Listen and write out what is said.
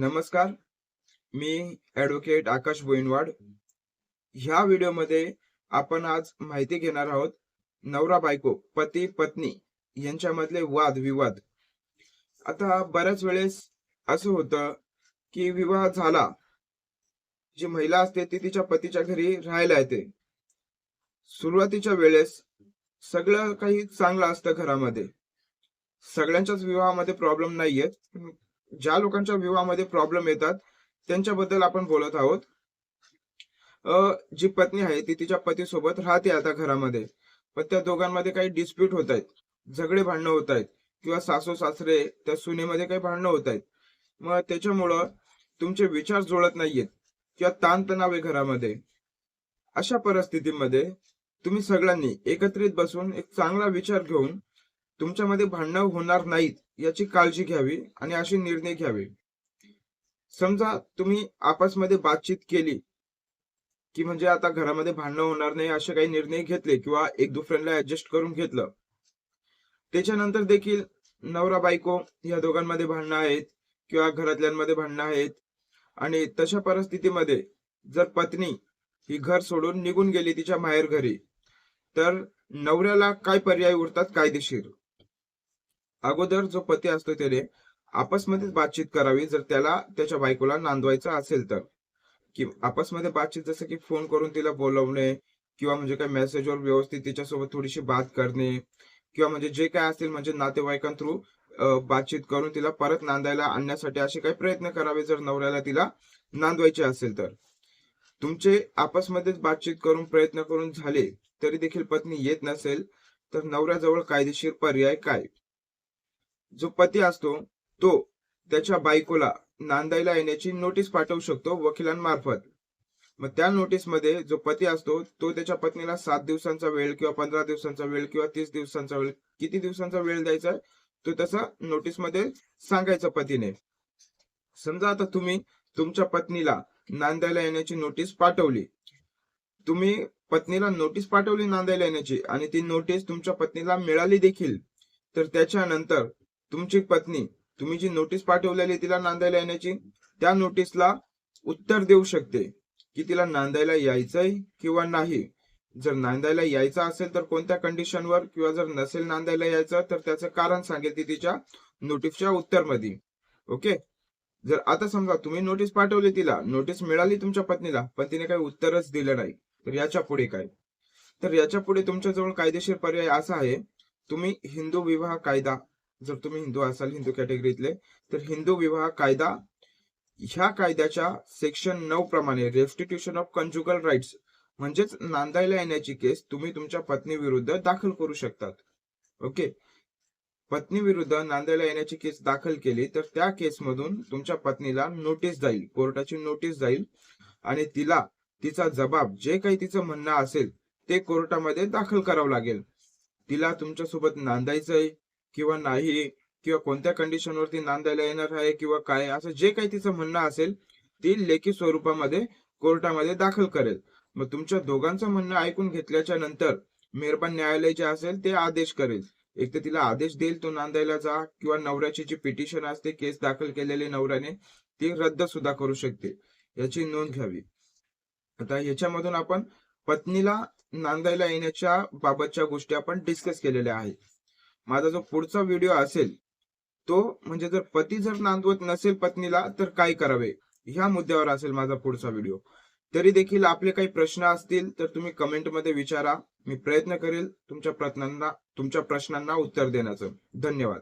नमस्कार. मी ॲडव्होकेट आकाश बोईनवाड. ह्या व्हिडिओमध्ये आपण आज माहिती घेणार आहोत नवरा बायको पती पत्नी यांच्यामधले वाद विवाद. आता बऱ्याच वेळेस असं होतं की विवाह झाला जी महिला असते ती तिच्या पतीच्या घरी राहायला येते. सुरुवातीच्या वेळेस सगळं काही चांगलं असतं घरामध्ये. सगळ्यांच्याच विवाहामध्ये प्रॉब्लेम नाहीयेत. ज्या लोकांच्या विवाहामध्ये प्रॉब्लेम येतात त्यांच्याबद्दल आपण बोलत आहोत. जी पत्नी आहे ती तिच्या पतीसोबत राहते आता घरामध्ये. पण त्या दोघांमध्ये काही डिस्प्यूट होत आहेत. झगडे भांडणं होत आहेत. किंवा सासू सासरे त्या सुनेमध्ये काही भांडणं होत आहेत. मग त्याच्यामुळं तुमचे विचार जुळत नाहीयेत. किंवा ताणतणाव आहे घरामध्ये. अशा परिस्थितीमध्ये तुम्ही सगळ्यांनी एकत्रित बसून एक चांगला विचार घेऊन तुमच्यामध्ये भांडणं होणार नाहीत याची काळजी घ्यावी आणि असे निर्णय घ्यावे. समजा तुम्ही आपसमध्ये बातचीत केली की म्हणजे आता घरामध्ये भांडणं होणार नाही असे काही निर्णय घेतले किंवा एक दुसऱ्यांना ऍडजस्ट करून घेतलं. त्याच्यानंतर देखील नवरा बायको या दोघांमध्ये भांडणं आहेत किंवा घरातल्यांमध्ये भांडणं आहेत. आणि तशा परिस्थितीमध्ये जर पत्नी ही घर सोडून निघून गेली तिच्या माहेर घरी तर नवऱ्याला काय पर्याय उरतात कायदेशीर? अगोदर जो पती असतो त्याने आपसमध्येच बातचीत करावी जर त्याला त्याच्या बायकोला नांदवायचं असेल तर. कि आपसमध्ये बातचीत जसं की फोन करून तिला बोलवणे किंवा म्हणजे काय मेसेजवर व्यवस्थित तिच्यासोबत थोडीशी बात करणे किंवा म्हणजे जे काय असेल म्हणजे नातेवाईकां थ्रू बातचीत करून तिला परत नांदायला आणण्यासाठी असे काही प्रयत्न करावे जर नवऱ्याला तिला नांदवायचे असेल तर. तुमचे आपसमध्येच बातचीत करून प्रयत्न करून झाले तरी देखील पत्नी येत नसेल तर नवऱ्याजवळ कायदेशीर पर्याय काय? जो पती असतो तो त्याच्या बायकोला नांदायला येण्याची नोटीस पाठवू शकतो वकिलांमार्फत. मग त्या नोटीसमध्ये जो पती असतो तो त्याच्या पत्नीला सात दिवसांचा वेळ किंवा पंधरा दिवसांचा वेळ किंवा तीस दिवसांचा वेळ किती दिवसांचा वेळ द्यायचा आहे तो तसा नोटीसमध्ये सांगायचा सांगायचं पतीने. समजा आता तुम्ही तुमच्या पत्नीला नांदायला येण्याची नोटीस पाठवली. तुम्ही पत्नीला नोटीस पाठवली नांदायला येण्याची आणि ती नोटीस तुमच्या पत्नीला मिळाली देखील. तर त्याच्यानंतर तुमची पत्नी तुम्ही जी नोटीस पाठवलेली तिला नांदायला येण्याची त्या नोटीसला उत्तर देऊ शकते की तिला नांदायला यायचंय किंवा नाही. जर नांदायला यायचं असेल तर कोणत्या कंडिशनवर किंवा जर नसेल नांदायला यायचं तर त्याचं कारण सांगेल ती तिच्या नोटीसच्या उत्तरमध्ये. ओके जर आता समजा तुम्ही नोटीस पाठवली तिला नोटीस मिळाली तुमच्या पत्नीला पण तिने काही उत्तरच दिलं नाही तर याच्यापुढे काय? तर याच्यापुढे तुमच्याजवळ कायदेशीर पर्याय असा आहे तुम्ही हिंदू विवाह कायदा जर तुम्ही हिंदू असाल हिंदू कॅटेगरीतले तर हिंदू विवाह कायदा ह्या कायद्याच्या सेक्शन नऊ प्रमाणे रेस्टिट्यूशन ऑफ कंजुगल राईट्स म्हणजेच नांदायला येण्याची केस तुम्ही तुमच्या पत्नी विरुद्ध दाखल करू शकतात. ओके पत्नी विरुद्ध नांदायला येण्याची केस दाखल केली तर त्या केसमधून तुमच्या पत्नीला नोटीस जाईल कोर्टाची नोटीस जाईल आणि तिला तिचा जबाब जे काही तिचं म्हणणं असेल ते कोर्टामध्ये दाखल करावं लागेल. तिला तुमच्यासोबत नांदायचंय किंवा नाही किंवा कोणत्या कंडिशनवरती नांदायला येणार आहे किंवा काय असं जे काही तिचं म्हणणं असेल ती लेखी स्वरूपामध्ये कोर्टामध्ये दाखल करेल. मग तुमच्या दोघांचं म्हणणं ऐकून घेतल्याच्या नंतर मेहरबान न्यायालय जे असेल ते आदेश करेल. एक तर तिला आदेश देईल तो नांदायला जा किंवा नवऱ्याची जी पिटिशन असते केस दाखल केलेली नवऱ्याने ती रद्द सुद्धा करू शकते. याची नोंद घ्यावी. आता याच्यामधून आपण पत्नीला नांदायला येण्याच्या बाबतच्या गोष्टी आपण डिस्कस केलेल्या आहेत. माझा जो पुढचा व्हिडिओ असेल तो म्हणजे जर पती जर नांदवत नसेल पत्नीला तर काय करावे? ह्या मुद्द्यावर असेल माझा पुढचा व्हिडिओ तरी देखील आपले काही प्रश्न असतील तर तुम्ही कमेंटमध्ये विचारा. मी प्रयत्न करेल तुमच्या प्रश्नांना तुमच्या प्रश्नांना उत्तर देण्याचं. धन्यवाद.